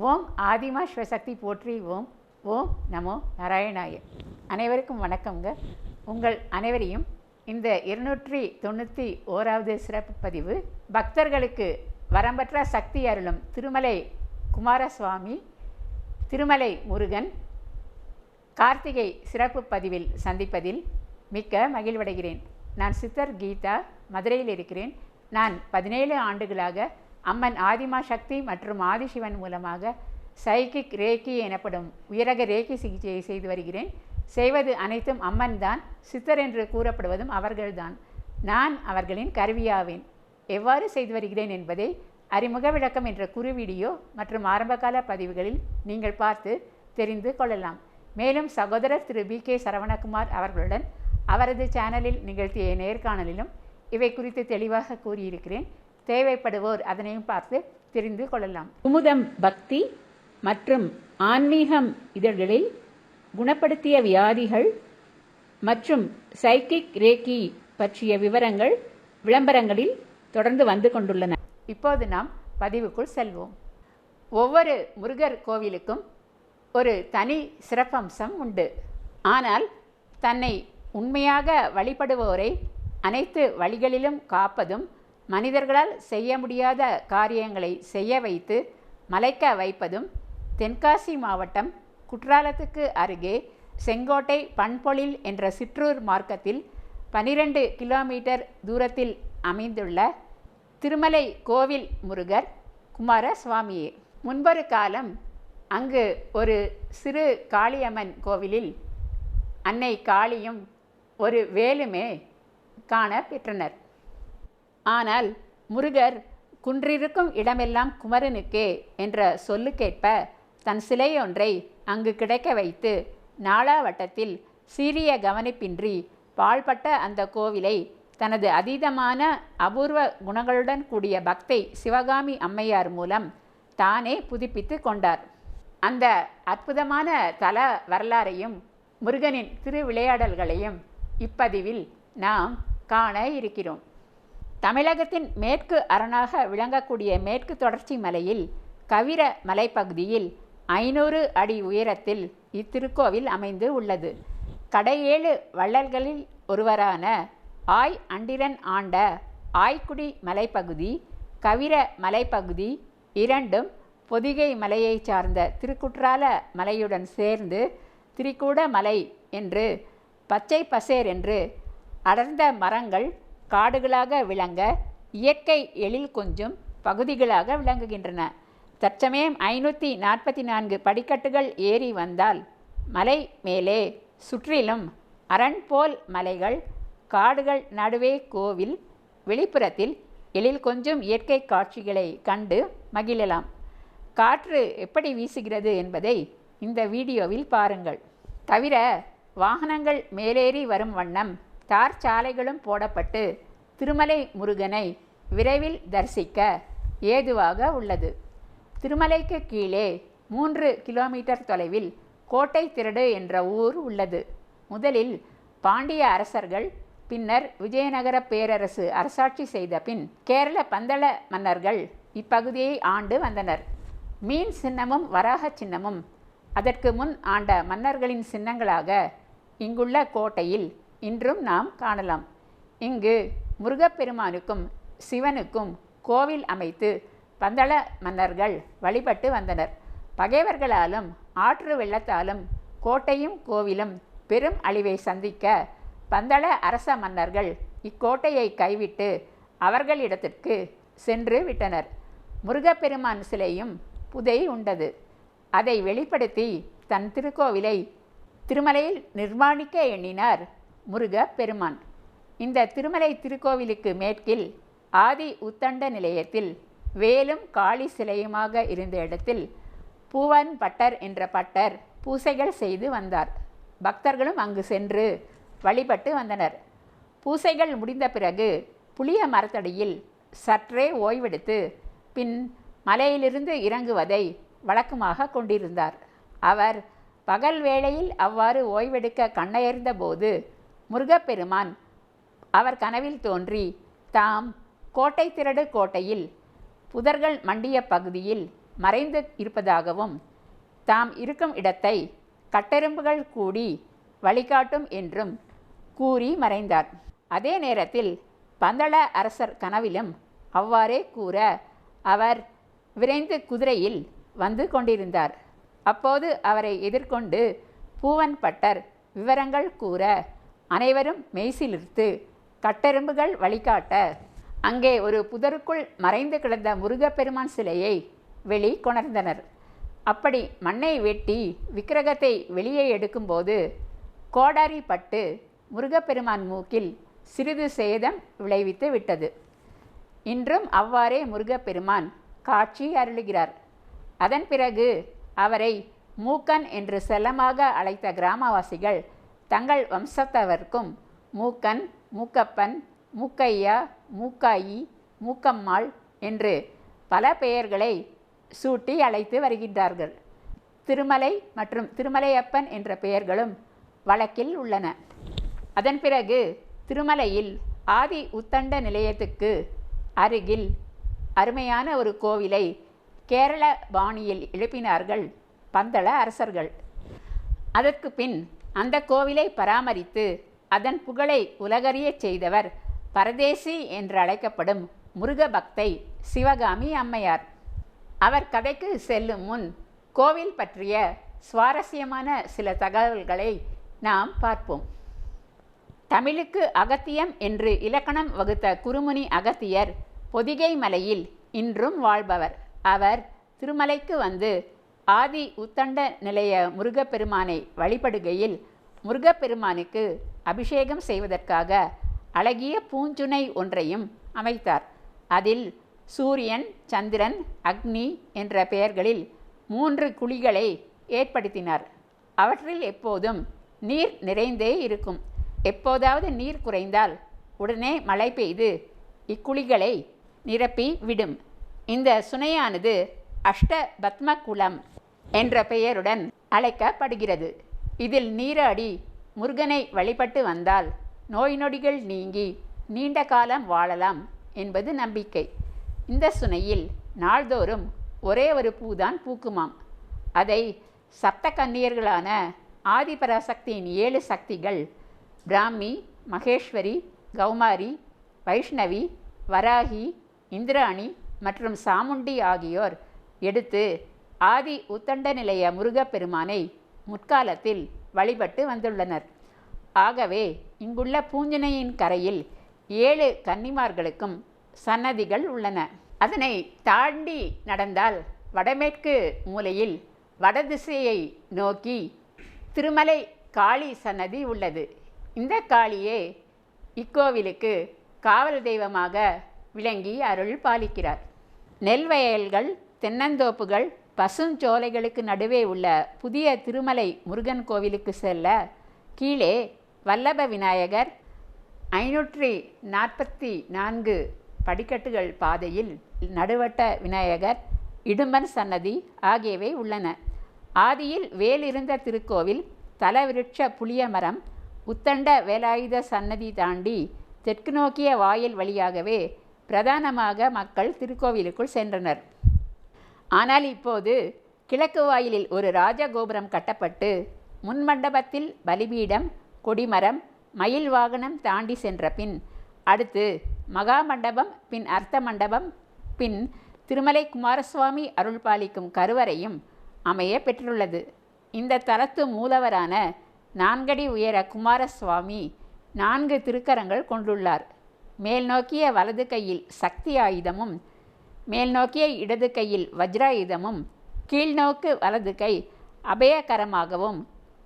ஓம் ஆதிமா சிவசக்தி போற்றி. ஓம் ஓம் நமோ நாராயணாய. அனைவருக்கும் வணக்கங்க உங்கள் அனைவரையும் இந்த இருநூற்றி தொண்ணூற்றி ஓராவது சிறப்பு பதிவு பக்தர்களுக்கு வரம்பற்ற சக்தி அருளும் திருமலை குமாரசுவாமி திருமலை முருகன் கார்த்திகை சிறப்பு பதிவில் சந்திப்பதில் மிக்க மகிழ்வடைகிறேன். நான் சித்தர் கீதா மதுரையில் இருக்கிறேன். நான் பதினேழு ஆண்டுகளாக அம்மன் ஆதிமா சக்தி மற்றும் ஆதிசிவன் மூலமாக சைக்கிக் ரேக்கி எனப்படும் உயரக ரேக்கி சிகிச்சையை செய்து வருகிறேன். செய்வது அனைத்தும் அம்மன் தான் சித்தர் என்று கூறப்படுவதும் அவர்கள்தான். நான் அவர்களின் கருவியாவேன். எவ்வாறு செய்து வருகிறேன் என்பதை அறிமுக விளக்கம் என்ற குறு வீடியோ மற்றும் ஆரம்பகால பதிவுகளில் நீங்கள் பார்த்து தெரிந்து கொள்ளலாம். மேலும் சகோதரர் திரு பி கே சரவணகுமார் அவர்களுடன் அவரது சேனலில் நிகழ்த்திய நேர்காணலிலும் இவை குறித்து தெளிவாக கூறியிருக்கிறேன். தேவைப்படுவோர் அதனையும் பார்த்து தெரிந்து கொள்ளலாம். குமுதம் பக்தி மற்றும் ஆன்மீகம் இதழ்களில் குணப்படுத்திய வியாதிகள் மற்றும் சைக்கிக் ரேக்கி பற்றிய விவரங்கள் விளம்பரங்களில் தொடர்ந்து வந்து கொண்டுள்ளன. இப்போது நாம் பதிவுக்குள் செல்வோம். ஒவ்வொரு முருகர் கோவிலுக்கும் ஒரு தனி சிறப்பம்சம் உண்டு. ஆனால் தன்னை உண்மையாக வழிபடுவோரை அனைத்து வழிகளிலும் காப்பதும் மனிதர்களால் செய்ய முடியாத காரியங்களை செய்ய வைத்து மலைக்க வைப்பதும் தென்காசி மாவட்டம் குற்றாலத்துக்கு அருகே செங்கோட்டை பண்பொழில் என்ற சிற்றூர் மார்க்கத்தில் பனிரெண்டு கிலோமீட்டர் தூரத்தில் அமைந்துள்ள திருமலை கோவில் முருகர் குமார சுவாமியே முன்பொரு காலம் அங்கு ஒரு சிறு காளியம்மன் கோவிலில் அன்னை காளியும் ஒரு வேலுமே காண பெற்றனர். ஆனால் முருகர் குன்றிருக்கும் இடமெல்லாம் குமரனுக்கே என்ற சொல்லுக்கேற்ப தன் சிலையொன்றை அங்கு கிடைக்க வைத்து நாளாவட்டத்தில் சீரிய கவனிப்பின்றி பாழ்பட்ட அந்த கோவிலை தனது அதீதமான அபூர்வ குணங்களுடன் கூடிய பக்தை சிவகாமி அம்மையார் மூலம் தானே புதுப்பித்து கொண்டார். அந்த அற்புதமான தல வரலாறையும் முருகனின் திருவிளையாடல்களையும் இப்பதிவில் நாம் காண இருக்கிறோம். தமிழகத்தின் மேற்கு அரணாக விளங்கக்கூடிய மேற்கு தொடர்ச்சி மலையில் கவிர மலைப்பகுதியில் ஐநூறு அடி உயரத்தில் இத்திருக்கோவில் அமைந்து உள்ளது. கடையேழு வள்ளல்களில் ஒருவரான ஆய் அண்டிரன் ஆண்ட ஆய்க்குடி மலைப்பகுதி கவிர மலைப்பகுதி இரண்டும் பொதிகை மலையைச் சார்ந்த திருக்குற்றால மலையுடன் சேர்ந்து திரிகூட மலை என்று பச்சை பசேர் என்று அடர்ந்த மரங்கள் காடுகளாக விளங்க இயற்கை எழில் கொஞ்சும் பகுதிகளாக விளங்குகின்றன. தற்சமயம் ஐநூற்றி நாற்பத்தி நான்கு படிக்கட்டுகள் ஏறி வந்தால் மலை மேலே சுற்றிலும் அரண் போல் மலைகள் காடுகள் நடுவே கோவில் வெளிப்புறத்தில் எழில் கொஞ்சம் இயற்கை காட்சிகளை கண்டு மகிழலாம். காற்று எப்படி வீசுகிறது என்பதை இந்த வீடியோவில் பாருங்கள். தவிர வாகனங்கள் மேலேறி வரும் வண்ணம் தார் சாலைகளும் போடப்பட்டு திருமலை முருகனை விரைவில் தரிசிக்க ஏதுவாக உள்ளது. திருமலைக்கு கீழே மூன்று கிலோமீட்டர் தொலைவில் கோட்டை திரடு என்ற ஊர் உள்ளது. முதலில் பாண்டிய அரசர்கள் பின்னர் விஜயநகர பேரரசு அரசாட்சி செய்த பின் கேரள பந்தள மன்னர்கள் இப்பகுதியை ஆண்டு வந்தனர். மீன் சின்னமும் வராக சின்னமும். அதற்கு முன் ஆண்ட மன்னர்களின் சின்னங்களாக இங்குள்ள கோட்டையில் இன்றும் நாம் காணலாம். இங்கு முருகப்பெருமானுக்கும் சிவனுக்கும் கோவில் அமைத்து பந்தள மன்னர்கள் வழிபட்டு வந்தனர். பகைவர்களாலும் ஆற்று வெள்ளத்தாலும் கோட்டையும் கோவிலும் பெரும் அழிவை சந்திக்க பந்தள அரச மன்னர்கள் இக்கோட்டையை கைவிட்டு அவர்களிடத்திற்கு சென்று விட்டனர். முருகப்பெருமான் சிலையும் புதை உண்டது. அதை வெளிப்படுத்தி தன் திருக்கோவிலை திருமலையில் நிர்மாணிக்க எண்ணினார் முருக பெருமான் இந்த திருமலை திருக்கோவிலுக்கு மேற்கில் ஆதி உத்தண்ட நிலையத்தில் வேலும் காளி சிலையுமாக இருந்த இடத்தில் பூவன் பட்டர் என்ற பட்டர் பூசைகள் செய்து வந்தார். பக்தர்களும் அங்கு சென்று வழிபட்டு வந்தனர். பூசைகள் முடிந்த பிறகு புளிய மரத்தடியில் சற்றே ஓய்வெடுத்து பின் மலையிலிருந்து இறங்குவதை வழக்கமாக கொண்டிருந்தார். அவர் பகல் வேளையில் அவ்வாறு ஓய்வெடுக்க கண்ணயர்ந்த போது முருகப்பெருமான் அவர் கனவில் தோன்றி தாம் கோட்டை திரடு கோட்டையில் புதர்கள் மண்டிய பகுதியில் மறைந்து இருப்பதாகவும் தாம் இருக்கும் இடத்தை கட்டெரும்புகள் கூடி வழிகாட்டும் என்றும் கூறி மறைந்தார். அதே நேரத்தில் பந்தள அரசர் கனவிலும் அவ்வாறே கூற அவர் விரைந்து குதிரையில் வந்து கொண்டிருந்தார். அப்போது அவரை எதிர்கொண்டு பூவன் பட்டர் விவரங்கள் கூற அனைவரும் மெய்சிலிருத்து கட்டெரும்புகள் வழிகாட்ட அங்கே ஒரு புதருக்குள் மறைந்து கிடந்த முருகப்பெருமான் சிலையை வெளி கொணர்ந்தனர். அப்படி மண்ணை வெட்டி விக்கிரகத்தை வெளியே எடுக்கும்போது கோடாரி பட்டு முருகப்பெருமான் மூக்கில் சிறிது சேதம் விளைவித்து விட்டது. இன்றும் அவ்வாறே முருகப்பெருமான் காட்சி அருளுகிறார். அதன் பிறகு அவரை மூக்கன் என்று செல்லமாக அழைத்த கிராமவாசிகள் தங்கள் வம்சத்தவர்க்கும் மூக்கன் மூக்கப்பன் மூக்கையா மூக்காயி மூக்கம்மாள் என்று பல பெயர்களை சூட்டி அழைத்து வருகின்றார்கள். திருமலை மற்றும் திருமலையப்பன் என்ற பெயர்களும் வழக்கில் உள்ளன. அதன் பிறகு திருமலையில் ஆதி உத்தண்ட நிலையத்துக்கு அருகில் அருமையான ஒரு கோவிலை கேரள பாணியில் எழுப்பினார்கள் பந்தள அரசர்கள். அதற்கு பின் அந்த கோவிலை பராமரித்து அதன் புகழை உலகறியச் செய்தவர் பரதேசி என்று அழைக்கப்படும் முருக பக்தை சிவகாமி அம்மையார். அவர் கதைக்கு செல்லும் முன் கோவில் பற்றிய சுவாரஸ்யமான சில தகவல்களை நாம் பார்ப்போம். தமிழுக்கு அகத்தியம் என்று இலக்கணம் வகுத்த குருமுனி அகத்தியர் பொதிகை மலையில் இன்றும் வாழ்பவர். அவர் திருமலைக்கு வந்து ஆதி உத்தண்ட நிலைய முருகப்பெருமானை வழிபடுகையில் முருகப்பெருமானுக்கு அபிஷேகம் செய்வதற்காக அழகிய பூஞ்சுனை ஒன்றையும் அமைத்தார். அதில் சூரியன் சந்திரன் அக்னி என்ற பெயர்களில் மூன்று குழிகளை ஏற்படுத்தினார். அவற்றில் எப்போதும் நீர் நிறைந்தே இருக்கும். எப்போதாவது நீர் குறைந்தால் உடனே மழை பெய்து இக்குழிகளை நிரப்பி விடும். இந்த சுனையானது அஷ்டபத்ம குளம் என்ற பெயருடன் அழைக்கப்படுகிறது. இதில் நீராடி முருகனை வழிபட்டு வந்தால் நோய் நொடிகள் நீங்கி நீண்ட காலம் வாழலாம் என்பது நம்பிக்கை. இந்த சுனையில் நாள்தோறும் ஒரே ஒரு பூதான் பூக்குமாம். அதை சப்த கன்னியர்களான ஆதிபராசக்தியின் ஏழு சக்திகள் பிராமி மகேஸ்வரி கௌமாரி வைஷ்ணவி வராகி இந்திராணி மற்றும் சாமுண்டி ஆகியோர் எடுத்து ஆதி உத்தண்ட நிலைய முருகப்பெருமானை முற்காலத்தில் வழிபட்டு வந்துள்ளனர். ஆகவே இங்குள்ள பூஞ்சனையின் கரையில் ஏழு கன்னிமார்களுக்கும் சன்னதிகள் உள்ளன. அதனை தாண்டி நடந்தால் வடமேற்கு மூலையில் வடதிசையை நோக்கி திருமலை காளி சன்னதி உள்ளது. இந்த காளியே இக்கோவிலுக்கு காவல் தெய்வமாக விளங்கி அருள் பாலிக்கிறார். நெல் வயல்கள் தென்னந்தோப்புகள் பசுஞ்சோலைகளுக்கு நடுவே உள்ள புதிய திருமலை முருகன் கோவிலுக்கு செல்ல கீழே வல்லப விநாயகர் ஐநூற்றி நாற்பத்தி நான்கு படிக்கட்டுகள் பாதையில் நடுவட்ட விநாயகர் இடும்பன் சன்னதி ஆகியவை உள்ளன. ஆதியில் வேலிருந்த திருக்கோவில் தலவிருட்ச புளிய மரம் உத்தண்ட வேலாயுத சன்னதி தாண்டி தெற்கு நோக்கிய வாயில் வழியாகவே பிரதானமாக மக்கள் திருக்கோவிலுக்குள் சென்றனர். ஆனால் இப்போது கிழக்கு வாயிலில் ஒரு ராஜகோபுரம் கட்டப்பட்டு முன்மண்டபத்தில் பலிபீடம் கொடிமரம் மயில் வாகனம் தாண்டி சென்ற பின் அடுத்து மகா மண்டபம் பின் அர்த்த மண்டபம் பின் திருமலை குமாரசுவாமி அருள் பாலிக்கும் கருவறையும் அமைய பெற்றுள்ளது. இந்த தலத்து மூலவரான நான்கடி உயர குமாரசுவாமி நான்கு திருக்கரங்கள் கொண்டுள்ளார். மேல் நோக்கிய வலது கையில் சக்தி ஆயுதமும் மேல் நோக்கிய இடது கையில் வஜ்ராயுதமும் கீழ்நோக்கு வலது கை அபயகரமாகவும்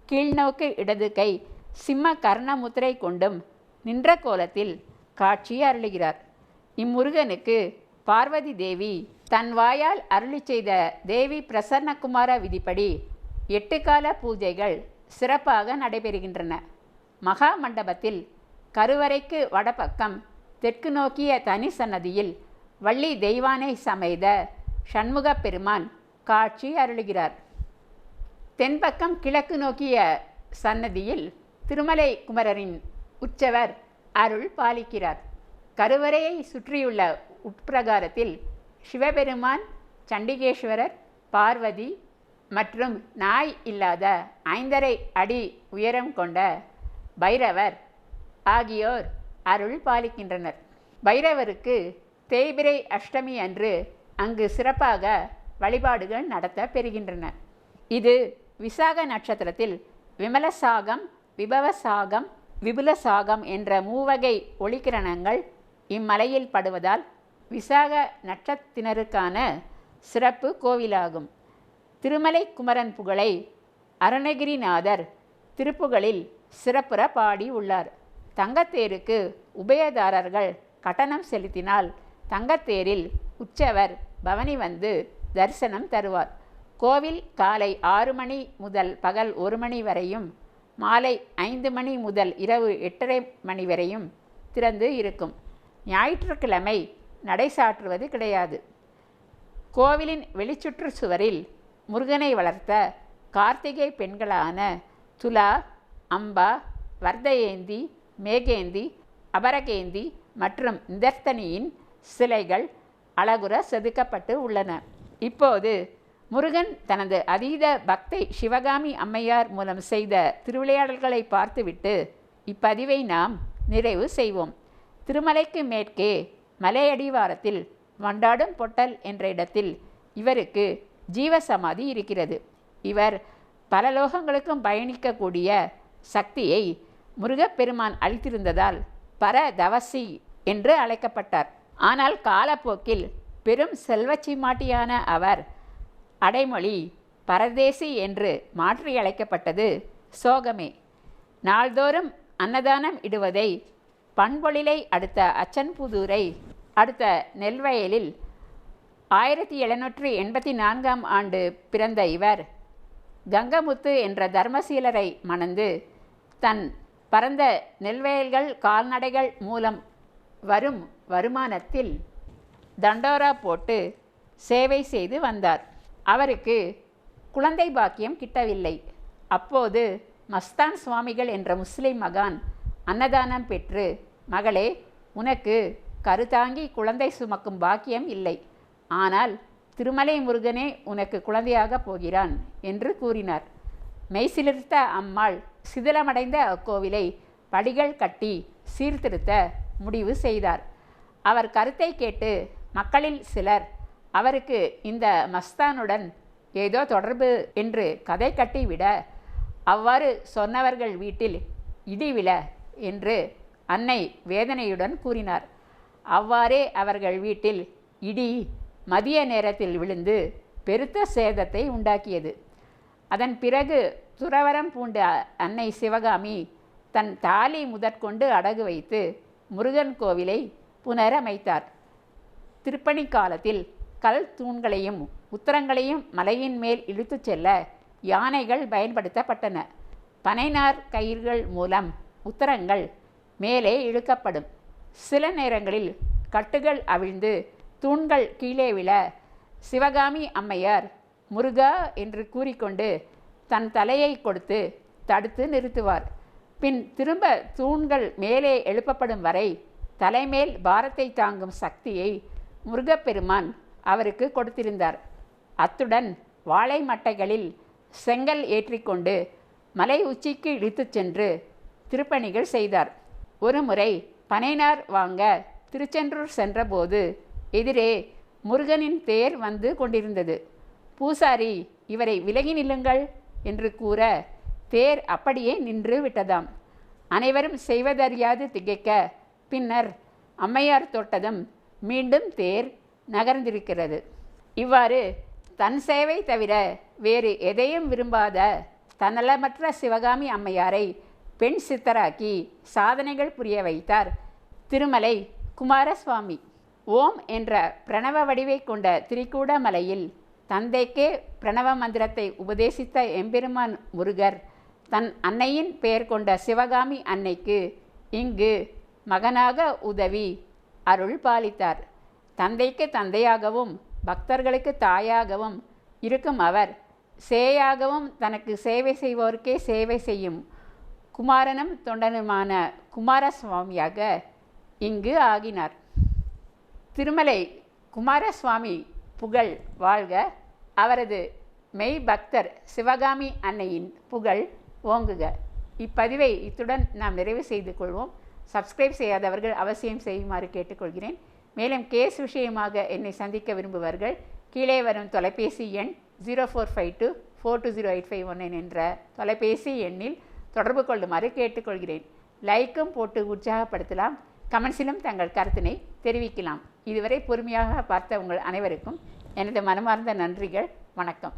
கீழ்நோக்கு இடது கை சிம்ம கர்ணமுத்திரை கொண்டும் நின்ற கோலத்தில் காட்சி அருளுகிறார். இம்முருகனுக்கு பார்வதி தேவி தன் வாயால் அருளி செய்த தேவி பிரசன்னகுமார விதிப்படி எட்டு கால பூஜைகள் சிறப்பாக நடைபெறுகின்றன. மகா மண்டபத்தில் கருவறைக்கு வடபக்கம் தெற்கு நோக்கிய தனி சன்னதியில் வள்ளி தெய்வானை சமைத சண்முகப் பெருமான் காட்சி அருளுகிறார். தென்பக்கம் கிழக்கு நோக்கிய சன்னதியில் திருமலை குமரரின் உற்சவர் அருள் பாலிக்கிறார். கருவறையை சுற்றியுள்ள உட்பிரகாரத்தில் சிவபெருமான் சண்டிகேஸ்வரர் பார்வதி மற்றும் நாய் இல்லாத ஐந்தரை அடி உயரம் கொண்ட பைரவர் ஆகியோர் அருள் பாலிக்கின்றனர். பைரவருக்கு தேய்பிரை அஷ்டமி அன்று அங்கு சிறப்பாக வழிபாடுகள் நடத்த பெறுகின்றன. இது விசாக நட்சத்திரத்தில் விமலசாகம் விபவசாகம் விபுலசாகம் என்ற மூவகை ஒளிக்கிரணங்கள் இம்மலையில் படுவதால் விசாக நட்சத்தினருக்கான சிறப்பு கோவிலாகும். திருமலை குமரன் புகழை அருணகிரிநாதர் திருப்புகளில் சிறப்புற பாடி உள்ளார். தங்கத்தேருக்கு உபயதாரர்கள் கட்டணம் செலுத்தினால் தங்கத்தேரில் உற்சவர் பவனி வந்து தரிசனம் தருவார். கோவில் காலை ஆறு மணி முதல் பகல் ஒரு மணி வரையும் மாலை ஐந்து மணி முதல் இரவு எட்டரை மணி வரையும் திறந்து இருக்கும். ஞாயிற்றுக்கிழமை நடை சாற்றுவது கிடையாது. கோவிலின் வெளிச்சுற்று சுவரில் முருகனை வளர்த்த கார்த்திகை பெண்களான துலா அம்பா வர்தயேந்தி மேகேந்தி அபரகேந்தி மற்றும் இந்தர்த்தனியின் சிலைகள் அழகுற செதுக்கப்பட்டு உள்ளன. இப்போது முருகன் தனது அதீத பக்தை சிவகாமி அம்மையார் மூலம் செய்த திருவிளையாடல்களை பார்த்துவிட்டு இப்பதிவை நாம் நிறைவு செய்வோம். திருமலைக்கு மேற்கே மலையடிவாரத்தில் வண்டாடும் பொட்டல் என்ற இடத்தில் இவருக்கு ஜீவசமாதி இருக்கிறது. இவர் பல லோகங்களுக்கும் பயணிக்கக்கூடிய சக்தியை முருகப்பெருமான் அளித்திருந்ததால் பரதவசி என்று அழைக்கப்பட்டார். ஆனால் காலப்போக்கில் பெரும் செல்வச்சிமாட்டியான அவர் அடைமொழி பரதேசி என்று மாற்றி அழைக்கப்பட்டது சோகமே. நாள்தோறும் அன்னதானம் இடுவதை பண்பொழிலை அடுத்த அச்சன்புதூரை அடுத்த நெல்வயலில் ஆயிரத்தி எழுநூற்றி எண்பத்தி நான்காம் ஆண்டு பிறந்த இவர் கங்கமுத்து என்ற தர்மசீலரை மணந்து தன் பரந்த நெல்வயல்கள் கால்நடைகள் மூலம் வரும் வருமானத்தில் தண்டோரா போட்டு சேவை செய்து வந்தார். அவருக்கு குழந்தை பாக்கியம் கிட்டவில்லை. அப்போது மஸ்தான் சுவாமிகள் என்ற முஸ்லிம் மகான் அன்னதானம் பெற்று மகளே உனக்கு கருத்தாங்கி குழந்தை சுமக்கும் பாக்கியம் இல்லை. ஆனால் திருமலை முருகனே உனக்கு குழந்தையாக போகிறான் என்று கூறினார். மெய்சிலிர்த்த அம்மாள் சிதிலமடைந்த அக்கோவிலை படிகள் கட்டி சீர்திருத்த முடிவு செய்தார். அவர் கருத்தை கேட்டு மக்களில் சிலர் அவருக்கு இந்த மஸ்தானுடன் ஏதோ தொடர்பு என்று கதை கட்டிவிட அவ்வாறு சொன்னவர்கள் வீட்டில் இடிவிழ என்று அன்னை வேதனையுடன் கூறினார். அவ்வாறே அவர்கள் வீட்டில் இடி மதிய நேரத்தில் விழுந்து பெருத்த சேதத்தை உண்டாக்கியது. அதன் பிறகு துறவரம் பூண்ட அன்னை சிவகாமி தன் தாலி முதற்கொண்டு அடகு வைத்து முருகன் கோவிலை புனரமைத்தார். திருப்பணி காலத்தில் கல் தூண்களையும் உத்தரங்களையும் மலையின் மேல் இழுத்துச் செல்ல யானைகள் பயன்படுத்தப்பட்டன. பனைநார் கயிர்கள் மூலம் உத்தரங்கள் மேலே இழுக்கப்படும். சில நேரங்களில் கட்டுகள் அவிழ்ந்து தூண்கள் கீழே விழ சிவகாமி அம்மையார் முருகா என்று கூறிக்கொண்டு தன் தலையை கொடுத்து தடுத்து நிறுத்துவார். பின் திரும்ப தூண்கள் மேலே எழுப்பப்படும் வரை தலைமேல் பாரத்தை தாங்கும் சக்தியை முருகப்பெருமான் அவருக்கு கொடுத்திருந்தார். அத்துடன் வாழை மட்டைகளில் செங்கல் ஏற்றிக்கொண்டு மலை உச்சிக்கு இழுத்துச் சென்று திருப்பணிகள் செய்தார். ஒருமுறை பனைனார் வாங்க திருச்சென்றூர் சென்றபோது எதிரே முருகனின் தேர் வந்து கொண்டிருந்தது. பூசாரி இவரை விலகி நில்லுங்கள் என்று கூற தேர் அப்படியே நின்று விட்டதாம். அனைவரும் செய்வதறியாது திகைக்க பின்னர் அம்மையார் தொட்டதும் மீண்டும் தேர் நகர்ந்திருக்கிறது. இவ்வாறு தன் சேவை தவிர வேறு எதையும் விரும்பாத தன்னலமற்ற சிவகாமி அம்மையாரை பெண் சித்தராக்கி சாதனைகள் புரிய வைத்தார் திருமலை குமாரசுவாமி. ஓம் என்ற பிரணவ வடிவை கொண்ட திரிகூடமலையில் தந்தைக்கே பிரணவ மந்திரத்தை உபதேசித்த எம்பெருமான் முருகர் தன் அன்னையின் பெயர் கொண்ட சிவகாமி அன்னைக்கு இங்கு மகனாக உதவி அருள் பாலித்தார். தந்தைக்கு தந்தையாகவும் பக்தர்களுக்கு தாயாகவும் இருக்கும் அவர் சேயாகவும் தனக்கு சேவை செய்வோருக்கே சேவை செய்யும் குமாரனும் தொண்டனுமான குமாரசுவாமியாக இங்கு ஆகினார். திருமலை குமாரசுவாமி புகழ் வாழ்க. அவரது மெய் பக்தர் சிவகாமி அன்னையின் புகழ் ஓங்குக. இப்பதிவை இத்துடன் நாம் நிறைவு செய்து கொள்வோம். சப்ஸ்கிரைப் செய்யாதவர்கள் அவசியம் செய்யுமாறு கேட்டுக்கொள்கிறேன். மேலும் கேஸ் விஷயமாக என்னை சந்திக்க விரும்புவர்கள் கீழே வரும் தொலைபேசி எண் zero four five two four two zero eight five one என்ற தொலைபேசி எண்ணில் தொடர்பு கொள்ளுமாறு கேட்டுக்கொள்கிறேன். லைக்கும் போட்டு உற்சாகப்படுத்தலாம். கமெண்ட்ஸிலும் தங்கள் கருத்தினை தெரிவிக்கலாம். இதுவரை பொறுமையாக பார்த்த உங்கள் அனைவருக்கும் எனது மனமார்ந்த நன்றிகள். வணக்கம்.